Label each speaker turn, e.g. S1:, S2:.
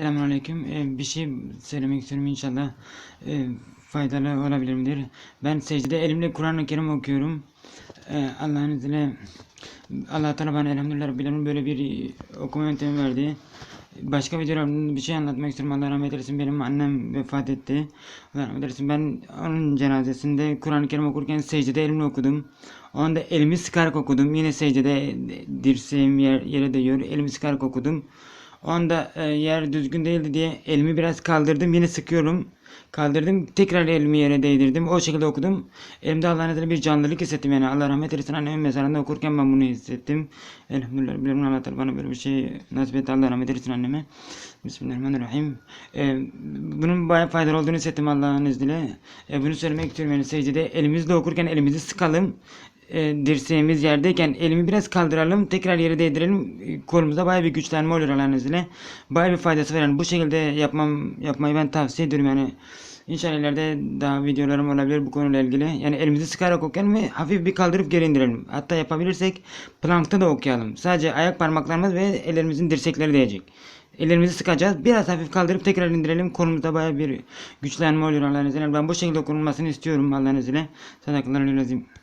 S1: Selamünaleyküm. Ee, bir şey söylemek istiyorum inşallah e, faydalı olabilirdir. Ben secdede elimle Kur'an-ı Kerim okuyorum. Ee, Allah'ın izniyle Allah Teala bana elhamdülillah Rabbil Alemin böyle bir okuma yöntemi verdi. Başka videolarımda bir şey anlatmak istiyorum. Allah rahmet eylesin. Benim annem vefat etti. Allah rahmet eylesin. Ben onun cenazesinde Kur'an-ı Kerim okurken secdede elimle okudum. O anda elimi sıkarak okudum. Yine secdede dirseğim yer, yere değiyor. Elimi sıkarak okudum. O anda e, yer düzgün değildi diye elimi biraz kaldırdım. Yine sıkıyorum. Kaldırdım. Tekrar elimi yere değdirdim. O şekilde okudum. Elimde Allah'ın izniyle bir canlılık hissettim yani. Allah rahmet eylesin annemin mezarında okurken ben bunu hissettim. Elhamdülillah. Bilirim Allah bana böyle bir şey nasip etti. Allah rahmet eylesin anneme. Bismillahirrahmanirrahim. E, bunun bayağı faydalı olduğunu hissettim Allah'ın izniyle. E, bunu söylemek istiyorum yani secdede elimizle okurken elimizi sıkalım e, dirseğimiz yerdeyken elimi biraz kaldıralım tekrar yere değdirelim E, kolumuza baya bir güçlenme olur Allah'ın izniyle baya bir faydası var yani bu şekilde yapmam yapmayı ben tavsiye ediyorum yani İnşallah ileride daha videolarım olabilir bu konuyla ilgili. Yani elimizi sıkarak okuyalım ve hafif bir kaldırıp geri indirelim. Hatta yapabilirsek plankta da okuyalım. Sadece ayak parmaklarımız ve ellerimizin dirsekleri değecek. Ellerimizi sıkacağız. Biraz hafif kaldırıp tekrar indirelim. Kolumuzda baya bir güçlenme oluyor Allah'ın izniyle. Ben bu şekilde okunulmasını istiyorum Allah'ın izniyle. Sadakallahu lazım.